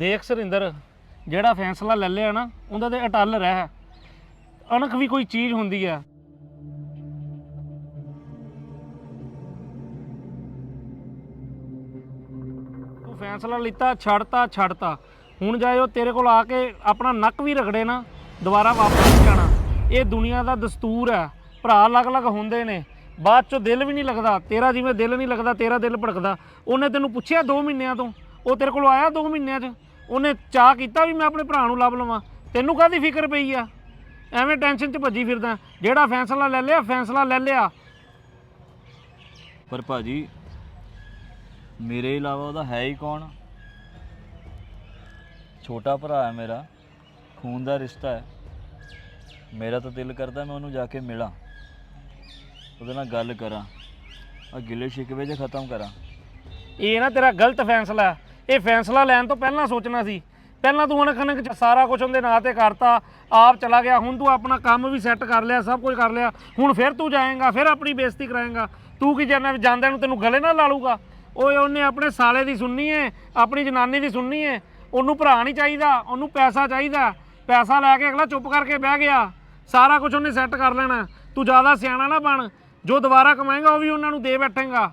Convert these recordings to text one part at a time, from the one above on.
ਦੇਖ ਸੁਰਿੰਦਰ, ਜਿਹੜਾ ਫੈਸਲਾ ਲੈ ਲਿਆ ਨਾ, ਉਹਦਾ ਤੇ ਅਟੱਲ ਰਹਿ। ਅਣਖ ਵੀ ਕੋਈ ਚੀਜ਼ ਹੁੰਦੀ ਆ। ਤੂੰ ਫੈਸਲਾ ਲਿੱਤਾ, ਛੱਡਤਾ ਛੱਡਤਾ। ਹੁਣ ਜਾਏ ਉਹ ਤੇਰੇ ਕੋਲ ਆ ਕੇ ਆਪਣਾ ਨੱਕ ਵੀ ਰਗੜੇ ਨਾ, ਦੁਬਾਰਾ ਵਾਪਸ ਨਹੀਂ ਜਾਣਾ। ਇਹ ਦੁਨੀਆ ਦਾ ਦਸਤੂਰ ਹੈ ਭਰਾ ਅਲੱਗ-ਅਲੱਗ ਹੁੰਦੇ ਨੇ। ਬਾਅਦ ਚੋਂ ਦਿਲ ਵੀ ਨਹੀਂ ਲੱਗਦਾ। ਤੇਰਾ ਜਿਵੇਂ ਦਿਲ ਨਹੀਂ ਲੱਗਦਾ, ਤੇਰਾ ਦਿਲ ਭੜਕਦਾ। ਉਹਨੇ ਤੈਨੂੰ ਪੁੱਛਿਆ 2 ਮਹੀਨਿਆਂ ਤੋਂ? ਉਹ ਤੇਰੇ ਕੋਲ ਆਇਆ 2 ਮਹੀਨਿਆਂ 'ਚ? ਉਹਨੇ ਚਾਹ ਕੀਤਾ ਵੀ ਮੈਂ ਆਪਣੇ ਭਰਾ ਨੂੰ ਲੱਭ ਲਵਾਂ। ਤੈਨੂੰ ਕਾਹਦੀ ਫਿਕਰ ਪਈ ਆ? ਐਵੇਂ ਟੈਨਸ਼ਨ 'ਚ ਭੱਜੀ ਫਿਰਦਾ। ਜਿਹੜਾ ਫੈਸਲਾ ਲੈ ਲਿਆ ਫੈਸਲਾ ਲੈ ਲਿਆ। ਪਰ ਭਾਜੀ ਮੇਰੇ ਇਲਾਵਾ ਉਹਦਾ ਹੈ ਹੀ ਕੌਣ? ਛੋਟਾ ਭਰਾ ਹੈ ਮੇਰਾ ਖੂਨ ਦਾ ਰਿਸ਼ਤਾ ਹੈ। ਮੇਰਾ ਤਾਂ ਦਿਲ ਕਰਦਾ ਮੈਂ ਉਹਨੂੰ ਜਾ ਕੇ ਮਿਲਾਂ। ਉਹਦੇ ਨਾਲ ਗੱਲ ਕਰਾਂ। ਆ ਗਿਲੇ ਸ਼ਿਕਵੇ ਜੇ ਖਤਮ ਕਰਾਂ। ਇਹ ਨਾ ਤੇਰਾ ਗਲਤ ਫੈਸਲਾ ਹੈ। ਇਹ ਫੈਸਲਾ ਲੈਣ ਤੋਂ ਪਹਿਲਾਂ ਸੋਚਣਾ ਸੀ। ਪਹਿਲਾਂ ਤੂੰ ਹੁਣ ਖਨਕ ਚ ਸਾਰਾ ਕੁਝ ਉਹਦੇ ਨਾਂ ਤੇ ਕਰਤਾ, ਆਪ ਚਲਾ ਗਿਆ, ਹੁਣ ਤੂੰ ਆਪਣਾ ਕੰਮ ਵੀ ਸੈੱਟ ਕਰ ਲਿਆ, ਸਭ ਕੁਝ ਕਰ ਲਿਆ, ਹੁਣ ਫਿਰ ਤੂੰ ਜਾਏਂਗਾ, ਫਿਰ ਆਪਣੀ ਬੇਇੱਜ਼ਤੀ ਕਰਾਏਂਗਾ। ਤੂੰ ਕੀ ਜਾਣਦਾ ਜਾਂਦਿਆਂ ਨੂੰ ਤੈਨੂੰ ਗਲੇ ਨਾਲ ਲਾ ਲੂਗਾ ਓਏ, ਉਹਨੇ ਆਪਣੇ ਸਾਲੇ ਦੀ ਸੁਣਨੀ ਏ, ਆਪਣੀ ਜਨਾਨੀ ਦੀ ਸੁਣਨੀ ਏ। ਉਹਨੂੰ ਭਰਾ ਨਹੀਂ ਚਾਹੀਦਾ, ਉਹਨੂੰ ਪੈਸਾ ਚਾਹੀਦਾ। ਪੈਸਾ ਲੈ ਕੇ ਅਗਲਾ ਚੁੱਪ ਕਰਕੇ ਬਹਿ ਗਿਆ। ਸਾਰਾ ਕੁਝ ਉਹਨੇ ਸੈੱਟ ਕਰ ਲੈਣਾ। ਤੂੰ ਜ਼ਿਆਦਾ ਸਿਆਣਾ ਨਾ ਬਣ। ਜੋ ਦੁਬਾਰਾ ਕਮਾਏਗਾ, ਉਹ ਵੀ ਉਹਨਾਂ ਨੂੰ ਦੇ ਬੈਠੇਗਾ।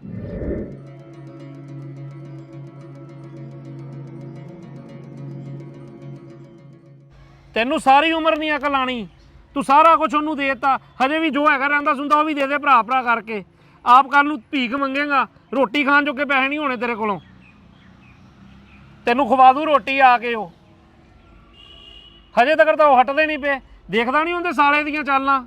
ਤੈਨੂੰ ਸਾਰੀ ਉਮਰ ਨਹੀਂ ਅਕਲ ਆਣੀ। ਤੂੰ ਸਾਰਾ ਕੁਝ ਉਹਨੂੰ ਦੇ ਦਿੱਤਾ। ਹਜੇ ਵੀ ਜੋ ਹੈਗਾ ਰਹਿੰਦਾ ਸੁੰਦਾ ਉਹ ਵੀ ਦੇ ਦੇ ਭਰਾ ਭਰਾ ਕਰਕੇ। ਆਪ ਕੱਲ ਨੂੰ ਭੀਖ ਮੰਗੇਗਾ। ਰੋਟੀ ਖਾਣ ਜੋਗੇ ਪੈਸੇ ਨਹੀਂ ਹੋਣੇ ਤੇਰੇ ਕੋਲੋਂ। ਤੈਨੂੰ ਖਵਾ ਦੂ ਰੋਟੀ ਆ ਕੇ ਉਹ। ਹਜੇ ਤੱਕ ਤਾਂ ਉਹ ਹਟਦੇ ਨਹੀਂ ਪਏ। ਦੇਖਦਾ ਨਹੀਂ ਹੁੰਦੇ ਸਾਲੇ ਦੀਆਂ ਚਾਲਾਂ।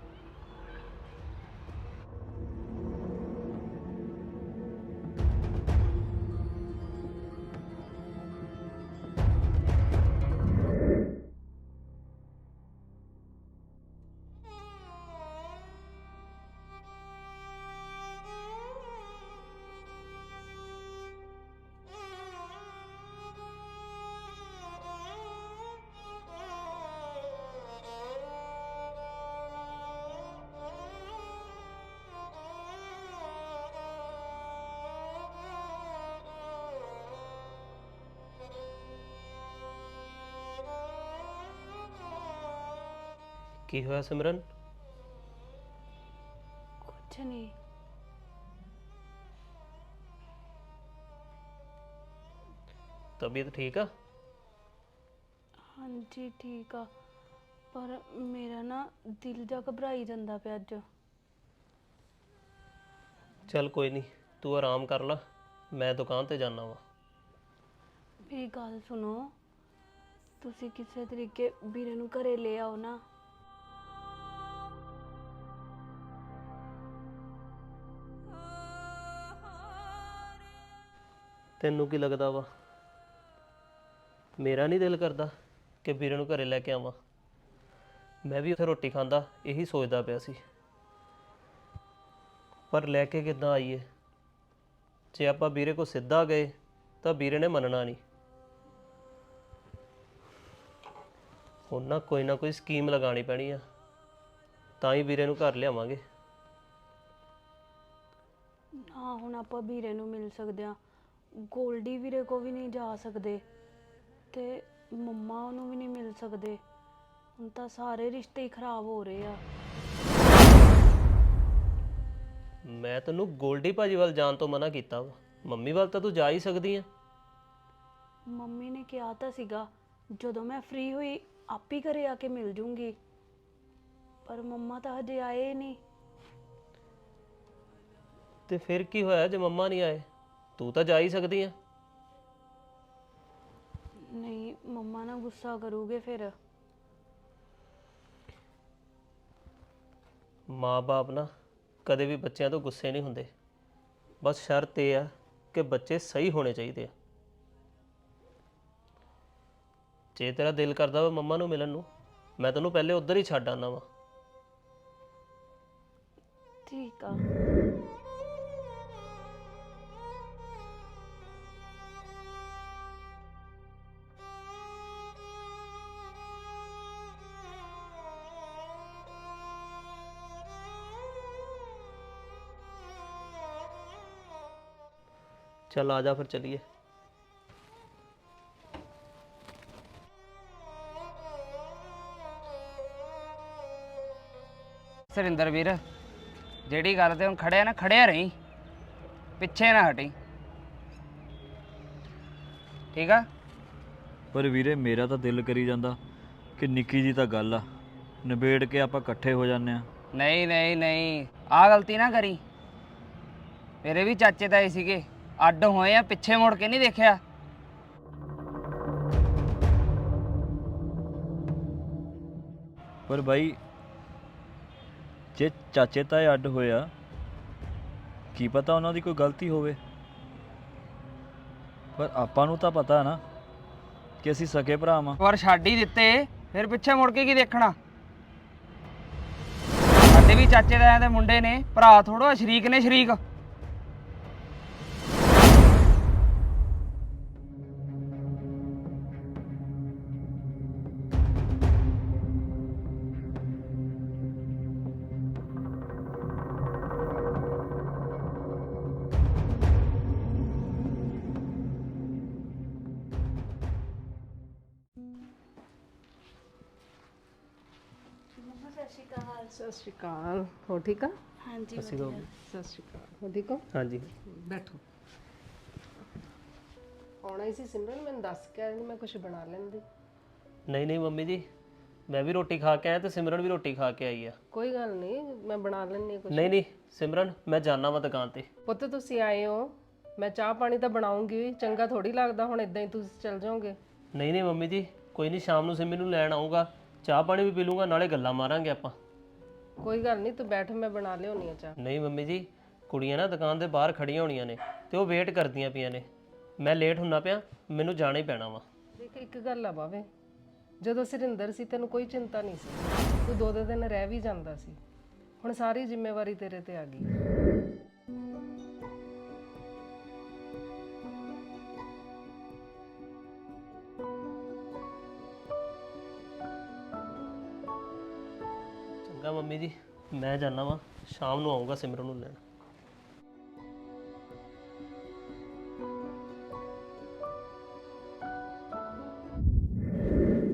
ਕੀ ਹੋਇਆ ਸਿਮਰਨ? ਕੁਛ ਨਹੀਂ। ਤਬੀਅਤ ਠੀਕ ਆ? ਹਾਂਜੀ ਠੀਕ ਆ। ਪਰ ਮੇਰਾ ਨਾ ਦਿਲ ਜਾ ਘਬਰਾਈ ਜਾਂਦਾ ਪਿਆ ਅੱਜ। ਚੱਲ ਕੋਈ ਨਹੀਂ ਤੂੰ ਆਰਾਮ ਕਰ ਲੈ ਮੈਂ ਦੁਕਾਨ ਤੇ ਜਾਣਾ ਵਾ। ਮੇਰੀ ਗੱਲ ਸੁਣੋ ਤੁਸੀਂ ਕਿਸੇ ਤਰੀਕੇ ਵੀਰੇ ਨੂੰ ਘਰੇ ਲੈ ਆਓ ਨਾ। ਤੈਨੂੰ ਕੀ ਲੱਗਦਾ ਵਾ? ਮੇਰਾ ਨਹੀਂ ਦਿਲ ਕਰਦਾ ਕਿ ਵੀਰੇ ਨੂੰ ਘਰੇ ਲੈ ਕੇ ਆਵਾਂ। ਮੈਂ ਵੀ ਉੱਥੇ ਰੋਟੀ ਖਾਂਦਾ, ਇਹੀ ਸੋਚਦਾ ਪਿਆ ਸੀ। ਪਰ ਲੈ ਕੇ ਕਿੱਦਾਂ ਆਈਏ? ਜੇ ਆਪਾਂ ਵੀਰੇ ਕੋ ਸਿੱਧਾ ਗਏ, ਤਾਂ ਵੀਰੇ ਨੇ ਮੰਨਣਾ ਨਹੀਂ ਹੁਣ ਕੋਈ ਨਾ ਕੋਈ ਸਕੀਮ ਲਗਾਣੀ ਪੈਣੀ ਆ। ਤਾਂ ਹੀ ਵੀਰੇ ਨੂੰ ਘਰ ਲਿਆਵਾਂਗੇ। ਹਾਂ ਹੁਣ ਆਪਾਂ ਵੀਰੇ ਨੂੰ ਮਿਲ ਸਕਦੇ ਆ ਗੋਲਡੀ ਵੀਰੇ ਕੋ ਵੀ ਨਹੀਂ ਜਾ ਸਕਦੇ ਤੇ ਮੰਮਾ ਉਹਨੂੰ ਵੀ ਨਹੀਂ ਮਿਲ ਸਕਦੇ। ਹੁਣ ਤਾਂ ਸਾਰੇ ਰਿਸ਼ਤੇ ਹੀ ਖਰਾਬ ਹੋ ਰਹੇ ਆ। ਮੈਂ ਤੈਨੂੰ ਗੋਲਡੀ ਭਾਜੀ ਵੱਲ ਜਾਣ ਤੋਂ ਮਨਾ ਕੀਤਾ ਵਾ। ਮੰਮੀ ਵੱਲ ਤਾਂ ਤੂੰ ਜਾ ਹੀ ਸਕਦੀ ਆ। ਮੰਮੀ ਨੇ ਕਿਹਾ ਤਾਂ ਸੀਗਾ ਜਦੋਂ ਮੈਂ ਫ੍ਰੀ ਹੋਈ ਆਪ ਹੀ ਘਰੇ ਆ ਕੇ ਮਿਲ ਜੂੰਗੀ। ਪਰ ਮੰਮਾ ਤਾਂ ਹਜੇ ਆਏ ਨਹੀਂ। ਤੇ ਫਿਰ ਕੀ ਹੋਇਆ ਜੇ ਮੰਮਾ ਨਹੀਂ ਆਏ? ਤੂੰ ਤਾਂ ਜਾ ਹੀ ਸਕਦੀ ਆ। ਨਹੀਂ ਮੰਮਾ ਨਾ ਗੁੱਸਾ ਕਰੂਗੇ ਫਿਰ। ਮਾਂ-ਬਾਪ ਨਾ ਕਦੇ ਵੀ ਬੱਚਿਆਂ ਤੋਂ ਗੁੱਸੇ ਨਹੀਂ ਹੁੰਦੇ। ਬਸ ਸ਼ਰਤ ਇਹ ਆ ਕਿ ਬੱਚੇ ਸਹੀ ਹੋਣੇ ਚਾਹੀਦੇ ਆ। ਜੇ ਤੇਰਾ ਦਿਲ ਕਰਦਾ ਵਾ ਮੰਮਾ ਨੂੰ ਮਿਲਣ ਨੂੰ ਮੈਂ ਤੈਨੂੰ ਪਹਿਲੇ ਉੱਧਰ ਹੀ ਛੱਡ ਆਣਾ ਵਾ। ਠੀਕ ਆ। ਚੱਲ ਆ ਜਾ ਫਿਰ ਚੱਲੀਏ। ਸਰਿੰਦਰ ਵੀਰ ਜਿਹੜੀ ਗੱਲ ਤੇ ਹੁਣ ਖੜਿਆ ਨਾ ਖੜਿਆ ਰਹੀਂ। ਪਿੱਛੇ ਨਾ ਹਟੀ। ਠੀਕ ਆ? ਪਰ ਵੀਰੇ ਮੇਰਾ ਤਾਂ ਦਿਲ ਕਰੀ ਜਾਂਦਾ ਕਿ ਨਿੱਕੀ ਜੀ ਤਾਂ ਗੱਲ ਆ। ਨਿਬੇੜ ਕੇ ਆਪਾਂ ਇਕੱਠੇ ਹੋ ਜਾਂਦੇ ਆ ਨਹੀਂ ਨਹੀਂ ਨਹੀਂ। ਆ ਗਲਤੀ ਨਾ ਕਰੀ। ਮੇਰੇ ਵੀ ਚਾਚੇ ਤਾਏ ਸੀਗੇ। ਅੱਡ ਹੋਏ ਆ ਪਿੱਛੇ ਮੁੜ ਕੇ ਨਹੀਂ ਦੇਖਿਆ। ਪਰ ਬਾਈ ਜੇ ਚਾਚੇ ਤਾਏ ਅੱਡ ਹੋਇਆ ਕੀ ਪਤਾ ਉਹਨਾਂ ਦੀ ਕੋਈ ਗਲਤੀ ਹੋਵੇ? ਪਰ ਆਪਾਂ ਨੂੰ ਤਾਂ ਪਤਾ ਨਾ ਕਿ ਅਸੀਂ ਸਕੇ ਭਰਾ ਵਾਂ। ਇੱਕ ਵਾਰ ਛੱਡ ਹੀ ਦਿੱਤੇ ਫਿਰ ਪਿੱਛੇ ਮੁੜ ਕੇ ਕੀ ਦੇਖਣਾ? ਸਾਡੇ ਵੀ ਚਾਚੇ ਤਾਇਆਂ ਦੇ ਮੁੰਡੇ ਨੇ ਭਰਾ ਥੋੜੋ ਸ਼ਰੀਕ ਨੇ ਸ਼ਰੀਕ। ਸਤਿ ਸ਼੍ਰੀ ਅਕਾਲ। ਹੋ ਠੀਕ ਆ? ਹਾਂਜੀ ਸਤਿ ਸ਼੍ਰੀ ਅਕਾਲ। ਹੋ ਠੀਕ ਹੋ? ਹਾਂਜੀ। ਬੈਠੋ। ਆਉਣਾ ਹੀ ਸੀ ਸਿਮਰਨ ਮੈਨੂੰ ਦੱਸ ਕੇ ਆਈ ਮੈਂ ਕੁਝ ਬਣਾ ਲੈਂਦੀ। ਨਹੀਂ ਨਹੀਂ ਮੰਮੀ ਜੀ ਮੈਂ ਵੀ ਰੋਟੀ ਖਾ ਕੇ ਆਇਆ ਤੇ ਸਿਮਰਨ ਵੀ ਰੋਟੀ ਖਾ ਕੇ ਆਈ ਆ। ਕੋਈ ਗੱਲ ਨਹੀਂ ਮੈਂ ਬਣਾ ਲੈਂਦੀ ਕੁਝ ਨਹੀਂ ਨਹੀਂ ਸਿਮਰਨ ਮੈਂ ਜਾਣਾ ਵਾ ਦੁਕਾਨ ਤੇ। ਪੁੱਤ ਤੁਸੀਂ ਆਏ ਹੋ। ਮੈਂ ਚਾਹ ਪਾਣੀ ਤਾਂ ਬਣਾਉਂਗੀ ਚੰਗਾ ਥੋੜੀ ਲੱਗਦਾ ਹੁਣ ਇਦਾਂ ਹੀ ਤੁਸੀਂ ਚੱਲ ਜਾਓਗੇ। ਨਹੀਂ ਨਹੀਂ ਮੰਮੀ ਜੀ ਕੋਈ ਨਹੀਂ ਸ਼ਾਮ ਨੂੰ ਸਿਮੀ ਨੂੰ ਲੈਣ ਆਉਂਗਾ ਚਾਹ ਪਾਣੀ ਵੀ ਪੀ ਲੂੰਗਾ ਨਾਲੇ ਗੱਲਾਂ ਮਾਰਾਂਗੇ ਆਪਾਂ। ਕੋਈ ਗੱਲ ਨਹੀਂ ਤੂੰ ਬੈਠ ਮੈਂ ਬਣਾ ਲਿਆਉਣੀ ਆ ਚਾਹ। ਨਹੀਂ ਮੰਮੀ ਜੀ ਕੁੜੀਆਂ ਨਾ ਦੁਕਾਨ ਦੇ ਬਾਹਰ ਖੜੀਆਂ ਹੋਣੀਆਂ ਨੇ ਤੇ ਉਹ ਵੇਟ ਕਰਦੀਆਂ ਪਈਆਂ ਨੇ। ਮੈਂ ਲੇਟ ਹੁੰਨਾ ਪਿਆ ਮੈਨੂੰ ਜਾਣਾ ਹੀ ਪੈਣਾ ਵਾ। ਦੇਖ ਇੱਕ ਗੱਲ ਆ ਬਾਵੇ ਜਦੋਂ ਸਰਿੰਦਰ ਸੀ ਤੈਨੂੰ ਕੋਈ ਚਿੰਤਾ ਨਹੀਂ ਸੀ। ਤੂੰ ਦੋ ਦੋ ਦਿਨ ਰਹਿ ਵੀ ਜਾਂਦਾ ਸੀ। ਹੁਣ ਸਾਰੀ ਜ਼ਿੰਮੇਵਾਰੀ ਤੇਰੇ ਤੇ ਆ ਗਈ। ਚੰਗਾ ਮੰਮੀ ਜੀ ਮੈਂ ਜਾਣਾ ਵਾ ਸ਼ਾਮ ਨੂੰ ਆਉਂਗਾ ਸਿਮਰਨ ਨੂੰ ਲੈਣ।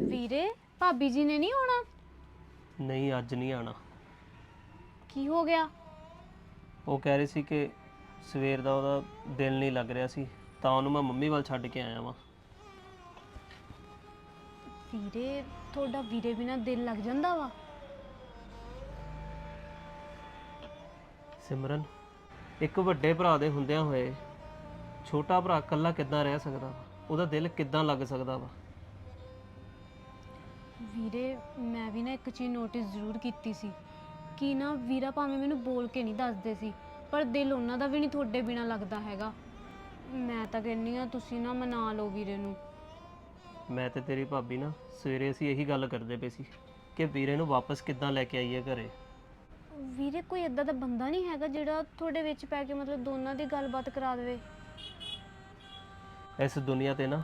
ਵੀਰੇ ਭਾਬੀ ਜੀ ਨੇ ਨਹੀਂ ਆਉਣਾ? ਨਹੀਂ ਅੱਜ ਨਹੀਂ ਆਣਾ ਕੀ ਹੋ ਗਿਆ? ਉਹ ਕਹਿ ਰਹੇ ਸੀ ਕਿ ਸਵੇਰ ਦਾ ਉਹਦਾ ਦਿਲ ਨਹੀਂ ਲੱਗ ਰਿਹਾ ਸੀ ਤਾਂ ਉਹਨੂੰ ਮੈਂ ਮੰਮੀ ਵੱਲ ਛੱਡ ਕੇ ਆਇਆ ਵਾਂ। ਵੀਰੇ ਤੁਹਾਡਾ ਵੀਰੇ ਬਿਨਾ ਦਿਲ ਲੱਗ ਜਾਂਦਾ ਵਾ। ਸਿਮਰਨ ਇੱਕ ਵੱਡੇ ਭਰਾ ਦੇ ਹੁੰਦਿਆਂ ਹੋਏ ਛੋਟਾ ਭਰਾ ਇਕੱਲਾ ਕਿੱਦਾਂ ਰਹਿ ਸਕਦਾ ਵਾ? ਉਹਦਾ ਦਿਲ ਕਿੱਦਾਂ ਲੱਗ ਸਕਦਾ ਵਾ? ਵੀਰੇ ਮੈਂ ਵੀ ਨਾ ਇੱਕ ਚੀਜ਼ ਨੋਟਿਸ ਜ਼ਰੂਰ ਕੀਤੀ ਸੀ ਕਿ ਨਾ ਵੀਰਾ ਭਾਵੇਂ ਮੈਨੂੰ ਬੋਲ ਕੇ ਨਹੀਂ ਦੱਸਦੇ ਸੀ ਪਰ ਦਿਲ ਉਹਨਾਂ ਦਾ ਵੀ ਨਹੀਂ ਤੁਹਾਡੇ ਬਿਨਾ ਲੱਗਦਾ ਹੈਗਾ। ਮੈਂ ਤਾਂ ਕਹਿੰਨੀ ਆ ਤੁਸੀਂ ਨਾ ਮਨਾ ਲਓ ਵੀਰੇ ਨੂੰ। ਮੈਂ ਤੇ ਤੇਰੀ ਭਾਬੀ ਨਾ ਸਵੇਰੇ ਅਸੀਂ ਇਹੀ ਗੱਲ ਕਰਦੇ ਪਏ ਸੀ ਕਿ ਵੀਰੇ ਨੂੰ ਵਾਪਸ ਕਿੱਦਾਂ ਲੈ ਕੇ ਆਈਏ ਘਰੇ? ਵੀਰੇ ਕੋਈ ਇਦਾਂ ਦਾ ਬੰਦਾ ਨਹੀਂ ਹੈਗਾ ਜਿਹੜਾ ਤੁਹਾਡੇ ਵਿੱਚ ਪੈ ਕੇ ਮਤਲਬ ਦੋਨਾਂ ਦੀ ਗੱਲਬਾਤ ਕਰਾ ਦੇਵੇ। ਇਸ ਦੁਨੀਆ ਤੇ ਨਾ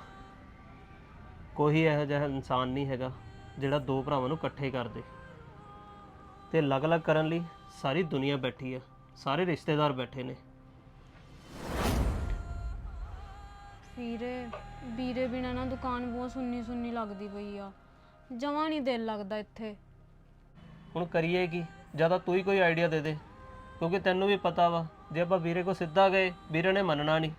ਕੋਈ ਇਹੋ ਜਿਹਾ ਇਨਸਾਨ ਨਹੀਂ ਹੈਗਾ ਜਿਹੜਾ ਦੋ ਭਰਾਵਾਂ ਨੂੰ ਇਕੱਠੇ ਕਰ ਦੇ ਤੇ ਅਲੱਗ-ਅਲੱਗ ਕਰਨ ਲਈ ਸਾਰੀ ਦੁਨੀਆ ਬੈਠੀ ਆ ਸਾਰੇ ਰਿਸ਼ਤੇਦਾਰ ਬੈਠੇ ਨੇ। ਵੀਰੇ ਵੀਰੇ ਬਿਨਾ ਨਾ ਦੁਕਾਨ ਬਹੁਤ ਸੁੰਨੀ ਸੁੰਨੀ ਲੱਗਦੀ ਪਈ ਆ। ਜਮਾਂ ਨਹੀਂ ਦਿਲ ਲੱਗਦਾ ਇੱਥੇ। ਹੁਣ ਕਰੀਏ ਕੀ? ਜ਼ਿਆਦਾ ਤੂੰ ਹੀ ਕੋਈ ਆਈਡੀਆ ਦੇ ਦੇ ਕਿਉਂਕਿ ਤੈਨੂੰ ਵੀ ਪਤਾ ਵਾ ਜੇ ਆਪਾਂ ਵੀਰੇ ਕੋ ਸਿੱਧਾ ਗਏ ਵੀਰੇ ਨੇ ਮੰਨਣਾ ਨਹੀਂ।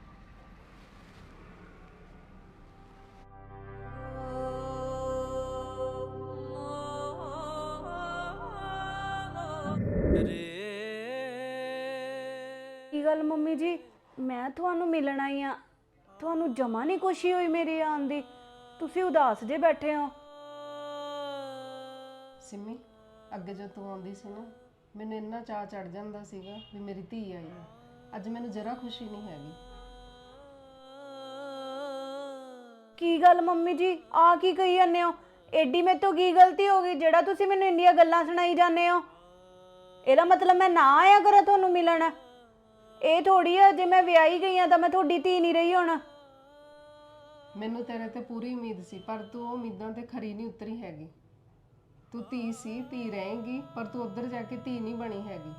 ਕੀ ਗੱਲ ਮੰਮੀ ਜੀ? ਮੈਂ ਤੁਹਾਨੂੰ ਮਿਲਣ ਆਈ ਆ। ਤੁਹਾਨੂੰ ਜਮਾ ਨਹੀਂ ਖੁਸ਼ੀ ਹੋਈ ਮੇਰੀ ਆਉਣ ਦੀ। ਤੁਸੀਂ ਉਦਾਸ ਜੇ ਬੈਠੇ ਹੋ। ਸਿੰਮੀ ਅੱਗੇ ਜਦੋਂ ਤੂੰ ਆਉਂਦੀ ਸੀ ਨਾ ਮੈਨੂੰ ਇੰਨਾ ਚਾਅ ਚੜ ਜਾਂਦਾ ਸੀਗਾ ਵੀ ਮੇਰੀ ਧੀ ਆਈ ਆ। ਅੱਜ ਮੈਨੂੰ ਜਰਾ ਖੁਸ਼ੀ ਨਹੀਂ ਹੈਗੀ। ਕੀ ਗੱਲ ਮੰਮੀ ਜੀ? ਆ ਕੀ ਕਹੀ ਜਾਂਦੇ ਹੋ? ਐਡੀ ਮੇਰੇ ਤੋਂ ਕੀ ਗਲਤੀ ਹੋ ਗਈ? ਜਿਹੜਾ ਤੁਸੀਂ ਮੈਨੂੰ ਇੰਨੀਆਂ ਗੱਲਾਂ ਸੁਣਾਈ ਜਾਂਦੇ ਹੋ? ਇਹਦਾ ਮਤਲਬ ਮੈਂ ਨਾ ਆਇਆ ਕਰਾਂ ਤੁਹਾਨੂੰ ਮਿਲਣ? ਇਹ ਥੋੜੀ ਆ ਜੇ ਮੈਂ ਵਿਆਹੀ ਗਈ ਆ ਤਾਂ ਮੈਂ ਤੁਹਾਡੀ ਧੀ ਨਹੀਂ ਰਹੀ ਹੁਣ। ਮੈਨੂੰ ਤੇਰੇ ਤੇ ਪੂਰੀ ਉਮੀਦ ਸੀ ਪਰ ਤੂੰ ਉਹ ਉਮੀਦਾਂ ਤੇ ਖਰੀ ਨਹੀਂ ਉਤਰੀ ਹੈਗੀ। ਤੂੰ ਧੀ ਸੀ, ਧੀ ਰਹੇਂਗੀ, ਪਰ ਤੂੰ ਉੱਧਰ ਜਾ ਕੇ ਧੀ ਨਹੀਂ ਬਣੀ ਹੈਗੀ।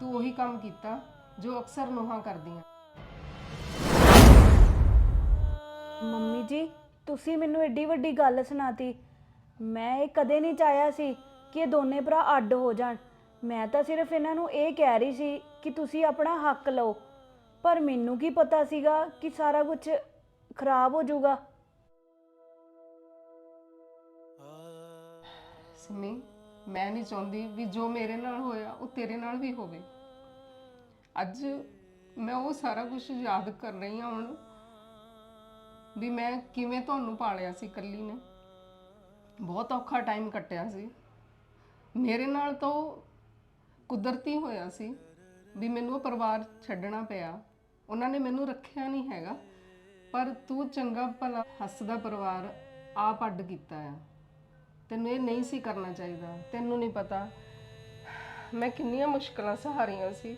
ਤੂੰ ਉਹੀ ਕੰਮ ਕੀਤਾ ਜੋ ਅਕਸਰ ਨੋਹਾਂ ਕਰਦੀਆਂ। ਮੰਮੀ ਜੀ, ਤੁਸੀਂ ਮੈਨੂੰ ਐਡੀ ਵੱਡੀ ਗੱਲ ਸੁਣਾਤੀ। ਮੈਂ ਇਹ ਕਦੇ ਨਹੀਂ ਚਾਹਿਆ ਸੀ ਕਿ ਇਹ ਦੋਨੇ ਭਰਾ ਅੱਡ ਹੋ ਜਾਣ। ਮੈਂ ਤਾਂ ਸਿਰਫ ਇਹਨਾਂ ਨੂੰ ਇਹ ਕਹਿ ਰਹੀ ਸੀ ਕਿ ਤੁਸੀਂ ਆਪਣਾ ਹੱਕ ਲਓ। ਪਰ ਮੈਨੂੰ ਕੀ ਪਤਾ ਸੀਗਾ ਕਿ ਸਾਰਾ ਕੁਝ ਖਰਾਬ ਹੋ ਜਾਊਗਾ। ਸਿੰਮੀ ਮੈਂ ਨਹੀਂ ਚਾਹੁੰਦੀ ਵੀ ਜੋ ਮੇਰੇ ਨਾਲ ਹੋਇਆ, ਉਹ ਤੇਰੇ ਨਾਲ ਵੀ ਹੋਵੇ। ਅੱਜ ਮੈਂ ਉਹ ਸਾਰਾ ਕੁਝ ਯਾਦ ਕਰ ਰਹੀ ਹਾਂ ਹੁਣ ਵੀ ਮੈਂ ਕਿਵੇਂ ਤੁਹਾਨੂੰ ਪਾਲਿਆ ਸੀ ਇਕੱਲੀ ਨੇ। ਬਹੁਤ ਔਖਾ ਟਾਈਮ ਕੱਟਿਆ ਸੀ। ਮੇਰੇ ਨਾਲ ਤਾਂ ਉਹ ਕੁਦਰਤੀ ਹੋਇਆ ਸੀ ਵੀ ਮੈਨੂੰ ਉਹ ਪਰਿਵਾਰ ਛੱਡਣਾ ਪਿਆ। ਉਹਨਾਂ ਨੇ ਮੈਨੂੰ ਰੱਖਿਆ ਨਹੀਂ ਹੈਗਾ, ਪਰ ਤੂੰ ਚੰਗਾ ਭਲਾ ਹੱਸਦਾ ਪਰਿਵਾਰ ਆਪ ਅੱਡ ਕੀਤਾ ਆ। ਤੈਨੂੰ ਇਹ ਨਹੀਂ ਸੀ ਕਰਨਾ ਚਾਹੀਦਾ, ਤੈਨੂੰ ਨਹੀਂ ਪਤਾ। ਮੈਂ ਕਿੰਨੀਆਂ ਮੁਸ਼ਕਲਾਂ ਸਹਾਰੀਆਂ ਸੀ।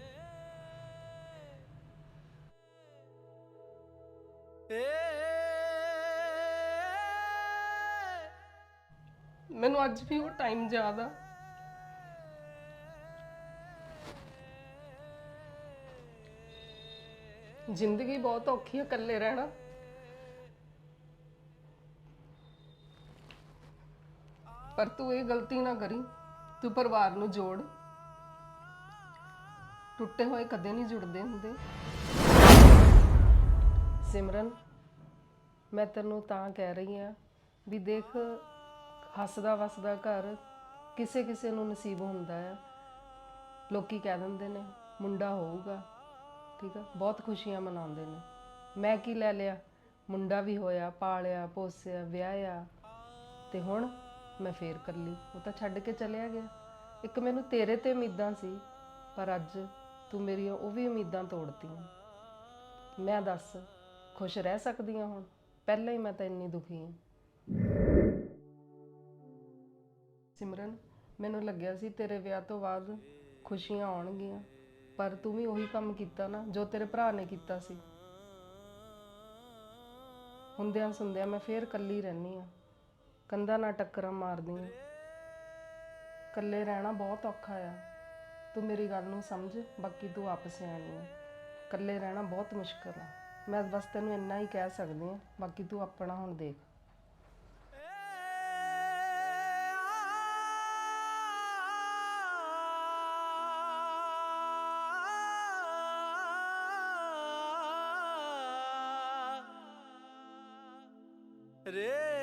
ਮੈਨੂੰ ਅੱਜ ਵੀ ਉਹ ਟਾਈਮ ਯਾਦ ਆ। ਜ਼ਿੰਦਗੀ ਬਹੁਤ ਔਖੀ ਹੈ ਇਕੱਲੇ ਰਹਿਣਾ। ਪਰ ਤੂੰ ਇਹ ਗਲਤੀ ਨਾ ਕਰੀ। ਤੂੰ ਪਰਿਵਾਰ ਨੂੰ ਜੋੜ। ਟੁੱਟੇ ਹੋਏ ਕਦੇ ਨਹੀਂ ਜੁੜਦੇ ਹੁੰਦੇ। ਸਿਮਰਨ, ਮੈਂ ਤੈਨੂੰ ਤਾਂ ਕਹਿ ਰਹੀ ਆ ਵੀ ਦੇਖ, ਹੱਸਦਾ ਵਸਦਾ ਘਰ ਕਿਸੇ ਕਿਸੇ ਨੂੰ ਨਸੀਬ ਹੁੰਦਾ ਆ। ਲੋਕੀ ਕਹਿ ਦਿੰਦੇ ਨੇ, ਮੁੰਡਾ ਹੋਊਗਾ, ਠੀਕ ਆ? ਬਹੁਤ ਖੁਸ਼ੀਆਂ ਮਨਾਉਂਦੇ ਨੇ। ਮੈਂ ਕੀ ਲੈ ਲਿਆ? ਮੁੰਡਾ ਵੀ ਹੋਇਆ, ਪਾਲਿਆ, ਪੋਸਿਆ, ਵਿਆਹਿਆ। ਤੇ ਹੁਣ ਮੈਂ ਫੇਰ ਕੱਲੀ, ਉਹ ਤਾਂ ਛੱਡ ਕੇ ਚਲਿਆ ਗਿਆ। ਇੱਕ ਮੈਨੂੰ ਤੇਰੇ ਤੇ ਉਮੀਦਾਂ ਸੀ, ਪਰ ਅੱਜ ਤੂੰ ਮੇਰੀਆਂ ਉਹ ਵੀ ਉਮੀਦਾਂ ਤੋੜਤੀਆਂ। ਮੈਂ ਦੱਸ, ਖੁਸ਼ ਰਹਿ ਸਕਦੀ ਹਾਂ ਹੁਣ? ਪਹਿਲਾਂ ਹੀ ਮੈਂ ਤਾਂ ਇੰਨੀ ਦੁਖੀ ਹਾਂ ਸਿਮਰਨ, ਮੈਨੂੰ ਲੱਗਿਆ ਸੀ ਤੇਰੇ ਵਿਆਹ ਤੋਂ ਬਾਅਦ ਖੁਸ਼ੀਆਂ ਆਉਣਗੀਆਂ, ਪਰ ਤੂੰ ਵੀ ਉਹੀ ਕੰਮ ਕੀਤਾ ਨਾ, ਜੋ ਤੇਰੇ ਭਰਾ ਨੇ ਕੀਤਾ ਸੀ। ਹੁੰਦਿਆਂ ਸੁੰਦਿਆਂ ਮੈਂ ਫੇਰ ਇਕੱਲੀ ਰਹਿਨੀ ਆ। ਕੰਧਾਂ ਨਾਲ ਟੱਕਰਾਂ ਮਾਰਦੀ ਆ ਇਕੱਲੇ ਰਹਿਣਾ ਬਹੁਤ ਔਖਾ ਆ। ਤੂੰ ਮੇਰੀ ਗੱਲ ਨੂੰ ਸਮਝ, ਬਾਕੀ ਤੂੰ ਆਪ ਸਿਆਣੀ ਆ। ਇਕੱਲੇ ਰਹਿਣਾ ਬਹੁਤ ਮੁਸ਼ਕਲ ਆ। ਮੈਂ ਬਸ ਤੈਨੂੰ ਇੰਨਾ ਹੀ ਕਹਿ ਸਕਦੀ ਆ ਬਾਕੀ ਤੂੰ ਆਪਣਾ ਹੁਣ ਦੇਖ। ਰੇ